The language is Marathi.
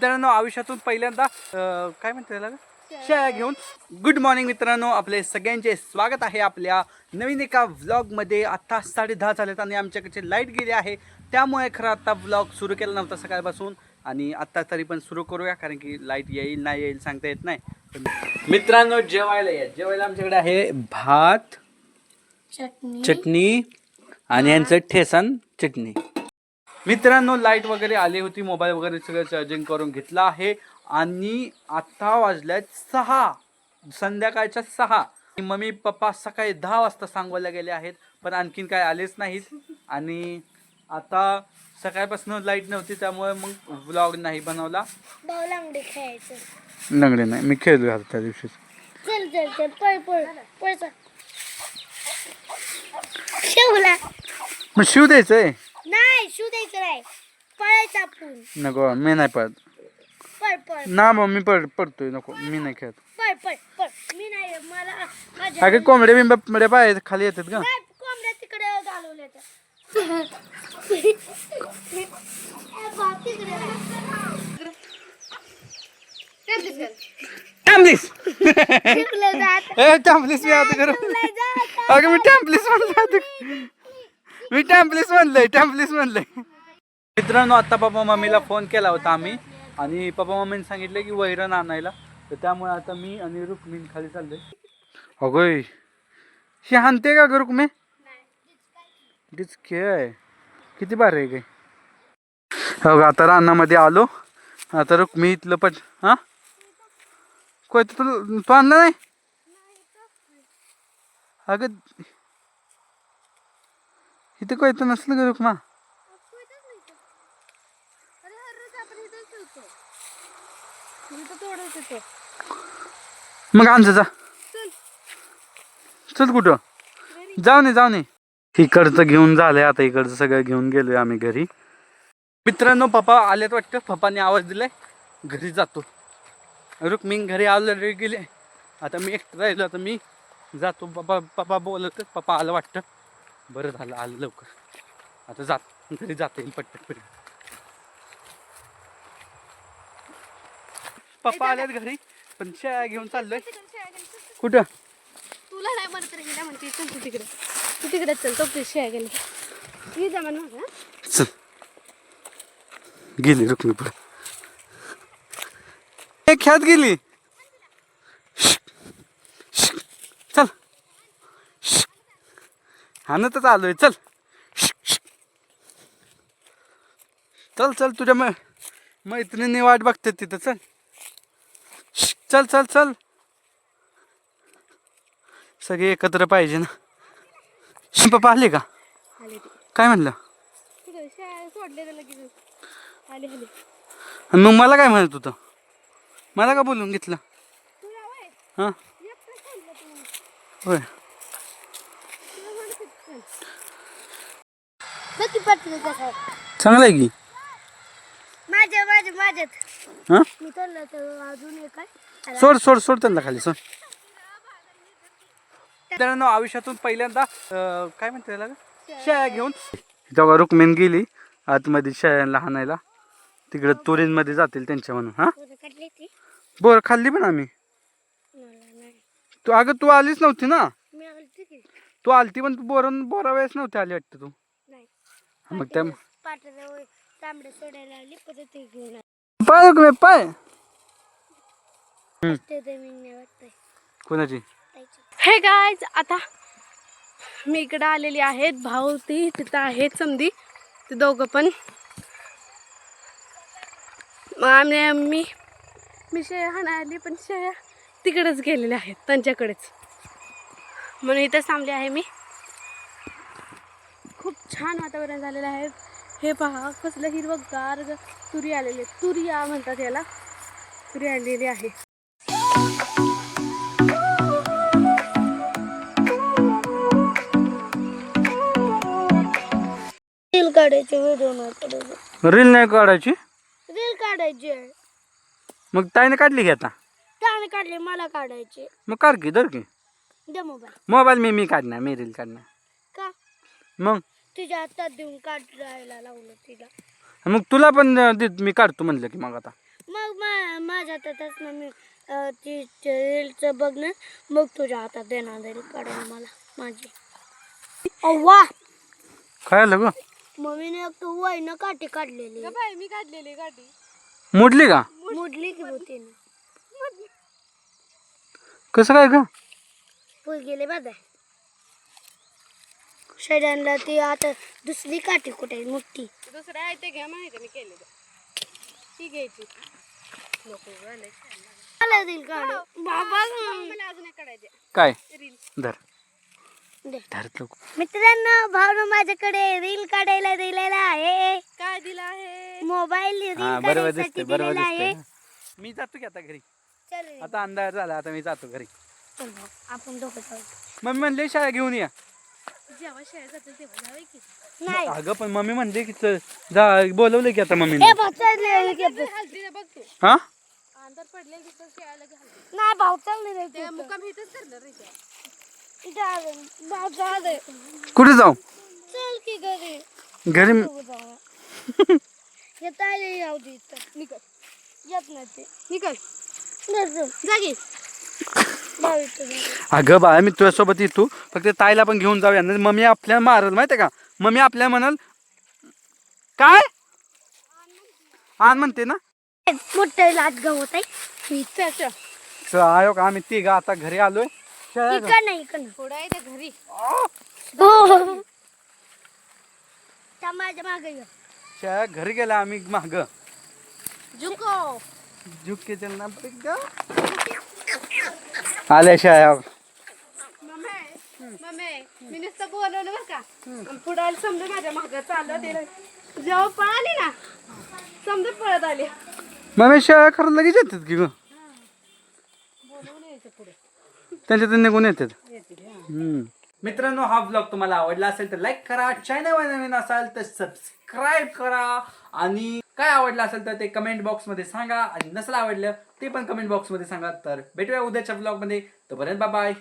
मित्रांनो आयुष्यातून पहिल्यांदा अं, काय म्हणते त्याला? ग? शेळ्या घेऊन गुड मॉर्निंग मित्रांनो. आपले सगळ्यांचे स्वागत आहे आपल्या नवीन एका व्लॉगमध्ये आत्ता साडे दहा झालेत आणि आमच्याकडचे लाइट गेली आहे. त्यामुळे खरं आत्ता व्लॉग सुरू केला नव्हता सकाळपासून. आणि आत्ता तरी पण सुरू करूया कारण की लाइट येईल नाही येईल सांगता येत नाही. पण मित्रांनो जेवायला या. जेवायला आमच्याकडे आहे भात चटणी. चटणी आणि यांचं ठेसन चटणी. मित्रांनो लाइट वगैरे आली होती मोबाईल वगैरे सगळं चार्जिंग करून घेतला आहे. आणि आता वाजल्यात सहा संध्याकाळच्या सहा. मम्मी पप्पा सकाळी दहा वाजता सांगवायला गेले आहेत पण आणखीन काय आलेच नाहीत. आणि आता सकाळपासून लाइट नव्हती त्यामुळे मग व्लॉग नाही बनवला. खेळायचं. लंगडे नाही मी खेळलो आता त्या दिवशी चल चल चल पळ पळ पळ चल. शेवला. मग शिव द्यायचंय नाही शू द्यायचं नाही आपण. नको मी नाही पडत ना मग मी पड पडतोय नको मी नाही खेळत. पळ पळ पळ. मी नाही मला माझ्या अगे कोंबड्या बिंबड्या पाय खाली येतात का? काय कोंबड्या तिकडे घालवल्या त्या. ए, बा, तिकडे. जात. ए थांबलीस मी आता करू. जात. अगं मी टॅम्पलीस म्हणलं आता मी टॅम्पलीस म्हणलंय टॅम्पलीस म्हणलंय. मित्रांनो आता पप्पा मम्मीला फोन केला होता आम्ही. आणि पप्पा मम्मीने सांगितलं की वैरण आणायला. तर त्यामुळे आता मी आणि रुक्मिण खाली चाललोय. अगोय ही हानते का ग रुक्मे? तीच खेळ किती भारी आहे काय हो आता रानामध्ये आलो. आता रुक्मी इथलं पट हा? कोय तुला तू आणलं नाही? अगं इथे कोय तर नसलं ग रुक्मा. मग आण जा. चल. कुठं? जाऊ नये जाऊ नये इकडचं घेऊन झालंय आता इकडचं सगळं घेऊन गेलोय आम्ही घरी. मित्रांनो पप्पा आल्यात वाटतं. पप्पाने आवाज दिलाय. घरी जातो. रुक्मिण घरी ऑलरेडी गेले. आता मी एकटं राहिलो आता मी जातो. पप्पा पप्पा बोलत पप्पा आलं वाटतं. बरं झालं आलं लवकर. आता जात घरी जाता येईल पटपट पप्पा आल्यात घरी पण शेळ्या घेऊन चाललोय. कुठं? तुला नाही म्हणत रे हिला म्हणते चल तू तिकडे. तू तिकडे चल तो आहे गेली मी ना चल. गेली रुक्मी पुढे. एक ख्यात गेली. चल. हाणतच आलोय चल. चल चल तुझ्या मै मैत्रिणी वाट बघते तिथं चल. चल चल चल. सगळे एकत्र पाहिजे ना. पप्पा आले का? काय म्हणलं? आणि मग मला काय म्हणत होतं? मला का बोलून घेतलं? हां? होय. चांगलं आहे की? माझ्या माझ्या माझ्यात. हां? मी चाललं तर अजून एक आहे. सोड सोड सोड त्यांना खाली सोड. मित्रांनो आयुष्यातून पहिल्यांदा अं, काय म्हणते त्याला? ग? शेळ्या घेऊन. जेव्हा रुक्मिण गेली आतमध्ये शेळ्यांना हाणायला तिकडे तुरींमध्ये जातील त्यांच्या म्हणून हा? ती बोर खाल्ली पण आम्ही. मला नाही. तू अगं तू आलीच नव्हती ना? मी आली की. तू आलती पण तू बोरा वेळेस नव्हती आली वाटतं तू? नाही. मग त्या तांबडे सोडायला आली परत ते घेऊन आली. पाय ते वाटतंय. कोणाची? हे गायज आता मी इकडं आलेली आहेत भाऊ ती तिथं आहेत समधी. ते दोघं पण. मग आम्ही मी मी शेळ्या हाणा आली पण शेळ्या तिकडंच गेलेल्या आहेत त्यांच्याकडेच. म्हणून इथंच थांबले आहे मी. खूप छान वातावरण झालेलं आहे. हे पहा कसलं हिरवं गार ग- तुरी आलेली आहे. तुरिया म्हणतात याला. तुरी आलेली आहे. रील काढायचे व्हिडिओ नाही काढायचे. रील नाही काढायची? रील काढायचे मग ताईने काढली की आता? त्याने काढले मला काढायचे. मग काढ की धर की. दे मोबाईल. मोबाईल मी मी काढणार मी रील काढणार. का? मग? तुझ्या हातात देऊन काढायला लावलं तिला. मग तुला पण दे मी काढतो म्हणलं की मग आता. मग मा माझ्या हातातच ना मी अं, ती रीलचं बघ ना मग तुझ्या हातात देणार रील काढून मला माझी. अव्वा! काय आलं ग? मम्मीने एक तू वयनं काठी काढलेली. बाई मी काढलेली गाडी मोडली का? मुडली की होतीने कसं काय ग? फुल गेले बादा शरीराला ती आता दुसरी काठी कुठे आहे? मोठी. दुसरं आहे ते घ्या माहिती मी केलेलं ती. घ्यायची. नको. मला काढ बाबा. मला अजून काढायचे काय? रील धर. लोक मित्रांनो भावना माझ्याकडे रील काढायला दिलेला आहे. काय दिलं आहे? मोबाईल रील हा बरोबर दिसते बरोबर दिसते मी जातो की आता घरी. आता अंधार झाला आता मी जातो घरी. चल भाऊ, आपण दोघं जाऊ. मम्मी म्हणले शाळा घेऊन या. जेव्हा शाळेत जाते तेव्हा जावे की नाही अगं पण मम्मी म्हणते की चल जा बोलवलं की आता मम्मीने भाऊ की हा शाळेला घालते नाही भाऊ चल रे ते तू. मुक्काम इथंच करणार रे त्या. इथं आलं. भाऊ जा रे. कुठे जाऊ चल की घरी घरी तू जाऊ. येत आले याऊ दे इथं. निकल येत नाही ते. जागी. अगं बाळा मी तुझ्यासोबत येतो. फक्त ताईला पण घेऊन जाऊया. नाही मम्मी आपल्याला मारल माहितीये का? मम्मी आपल्याला म्हणाल काय? आण म्हणते ना. मोठं लाट गवत आहे इथं चल. चल, आयो का? आम्ही तिघ आता घरी आलोय. नाही घरी. हो. माझ्या मागे घरी गेला आम्ही माग. झुको. झुके चलना पडेगा. आल्या शाळा मम्मी मम्मी मी नुसतं बोलवलं बरं का. पुढं आली समजा माझ्या मागं चाललं ते. जेव्हा पळाली ना समजा पळत आली. मम्मी शाळा खरं लगेच येतात की ग? त्यांच्या ते निघून येतात. हम्म. मित्रांनो हा ब्लॉग तुम्हाला आवडला असेल तर लाईक करा. चॅनल नवीन असाल तर सबस्क्राईब करा. आणि काय आवडलं असेल तर ते कमेंट बॉक्समध्ये सांगा. आणि नसलं आवडलं ते पण कमेंट बॉक्समध्ये सांगा. तर भेटूया उद्याच्या ब्लॉगमध्ये तोपर्यंत बाय